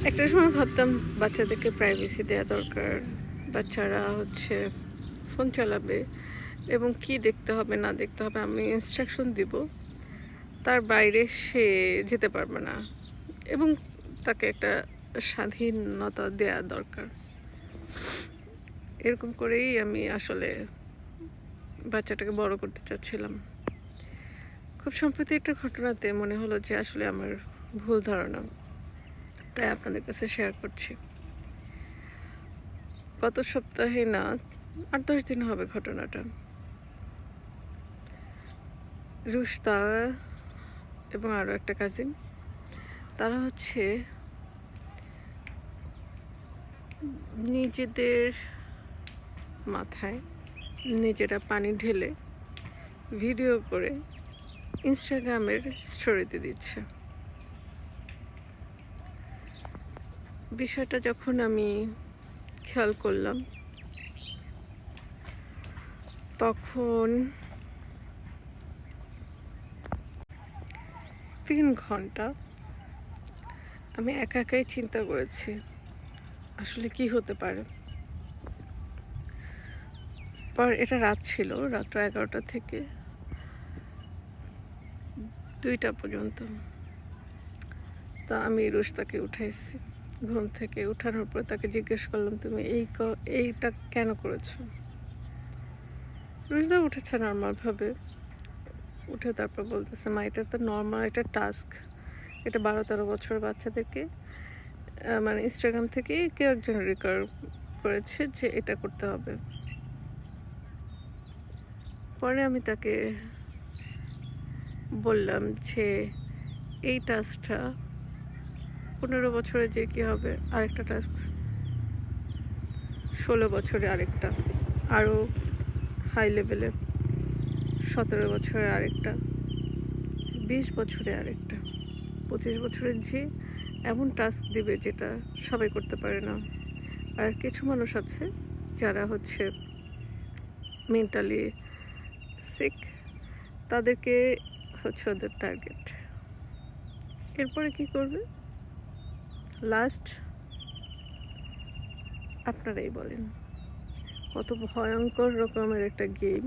একটা সময় ভাবতাম বাচ্চাদেরকে প্রাইভেসি দেওয়া দরকার, বাচ্চারা হচ্ছে ফোন চালাবে এবং কি দেখতে হবে, না দেখতে হবে, আমি ইনস্ট্রাকশন দিব। তার বাইরে সে যেতে পারবে না এবং তাকে একটা স্বাধীনতা দেওয়া দরকার। এরকম করেই আমি আসলে বাচ্চাটাকে বড় করতে চাচ্ছিলাম। খুব সম্প্রতি একটা ঘটনাতে মনে হলো যে আসলে আমার ভুল ধারণা। তাই আপনাদের কাছে শেয়ার করছি। গত সপ্তাহে না, আট দশ দিন হবে ঘটনাটা। রুশতা এবং আরও একটা কাজিন তারা হচ্ছে নিজেদের মাথায় নিজেরা পানি ঢেলে ভিডিও করে ইনস্টাগ্রামের স্টোরিতে দিচ্ছে। বিষয়টা যখন আমি খেয়াল করলাম, তখন তিন ঘণ্টা আমি একা একাই চিন্তা করেছি, আসলে কি হতে পারে? পর এটা রাত ছিল রাত্র এগারোটা থেকে দুইটা পর্যন্ত। তা আমি রুশতাকে উঠাইছি। ঘুম থেকে উঠানোর পর তাকে জিজ্ঞেস করলাম, তুমি এই এইটা কেন করেছ? রুশদা উঠেছে নর্মালভাবে উঠে তারপর বলতেছে, মা, এটা তো নর্মাল একটা টাস্ক এটা বারো তেরো বছর বাচ্চাদেরকে মানে ইনস্টাগ্রাম থেকে কেউ একজন রেকর্ড করেছে যে এটা করতে হবে। পরে আমি তাকে বললাম যে, এই টাস্কটা পনেরো বছরে যে কি হবে, আরেকটা টাস্ক ষোলো বছরে আরেকটা, আরও হাই লেভেলে সতেরো বছরে আরেকটা, বিশ বছরে আরেকটা। পঁচিশ বছরের যে এমন টাস্ক দিবে যেটা সবাই করতে পারে না। আর কিছু মানুষ আছে যারা হচ্ছে মেন্টালি সিক তাদেরকে হচ্ছে ওদের টার্গেট এরপরে কি করবে? লাস্ট আপনারাই বলেন। কত ভয়ঙ্কর রকমের একটা গেম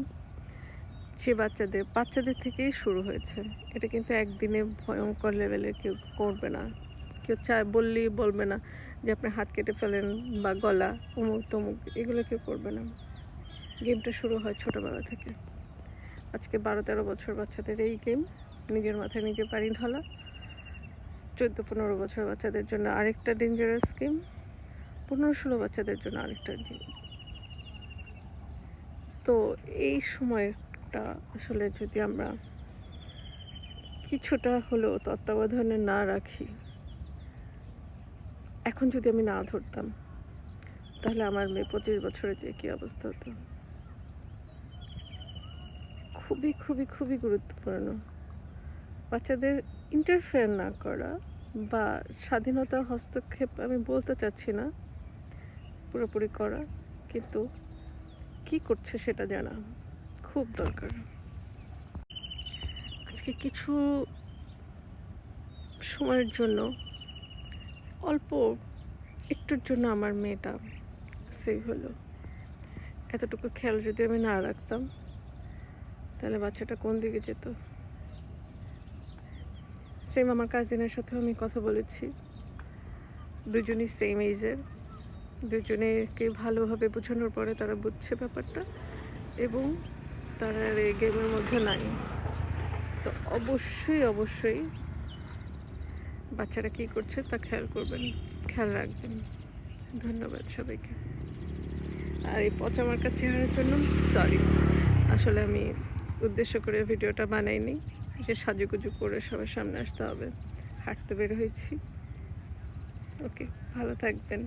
সে বাচ্চাদের বাচ্চাদের থেকেই শুরু হয়েছে। এটা কিন্তু একদিনে ভয়ঙ্কর লেভেলের কেউ করবে না। কেউ চায়, বললেই বলবে না যে আপনি হাত কেটে ফেলেন বা গলা অমুক তমুক, এগুলো কেউ করবে না। গেমটা শুরু হয় ছোটোবেলা থেকে। আজকে বারো তেরো বছর বাচ্চাদের এই গেম নিজের মাথায় নিজে পানি ঢালা। চোদ্দ, পনেরো বছর বাচ্চাদের জন্য আরেকটা ডেঞ্জারাস গেম পনেরো, ষোলো বাচ্চাদের জন্য আরেকটা তো এই সময়টা আসলে যদি আমরা কিছুটা হলেও তত্ত্বাবধানে না রাখি, এখন যদি আমি না ধরতাম, তাহলে আমার মেয়ে পঁচিশ বছরে যে কী অবস্থা হতো? খুবই খুবই খুবই গুরুত্বপূর্ণ। বাচ্চাদের ইন্টারফেয়ার না করা বা স্বাধীনতা হস্তক্ষেপ আমি বলতে চাচ্ছি না, পুরোপুরি করা। কিন্তু কি করছে সেটা জানা খুব দরকার। আজকে কিছু সময়ের জন্য, অল্প একটুর জন্য আমার মেয়েটা সেভ হলো। এতটুকু খেয়াল যদি আমি না রাখতাম, তাহলে বাচ্চাটা কোন দিকে যেত? সেম আমার কাজিনের সাথেও আমি কথা বলেছি। দুজনই সেম এজের দুজনেকে ভালোভাবে বোঝানোর পরে তারা বুঝছে ব্যাপারটা এবং তারা এই গেমের মধ্যে নাই। তো অবশ্যই অবশ্যই বাচ্চারা কী করছে তা খেয়াল করবেন, খেয়াল রাখবেন। ধন্যবাদ সবাইকে। আর এই পচা মার্কার চেহারার জন্য সরি আসলে আমি উদ্দেশ্য করে ভিডিওটা বানাইনি। যে সাজুগুজু করে সবার সামনে আসতে হবে। হাঁটতে বের হয়েছি। ওকে ভালো থাকবেন।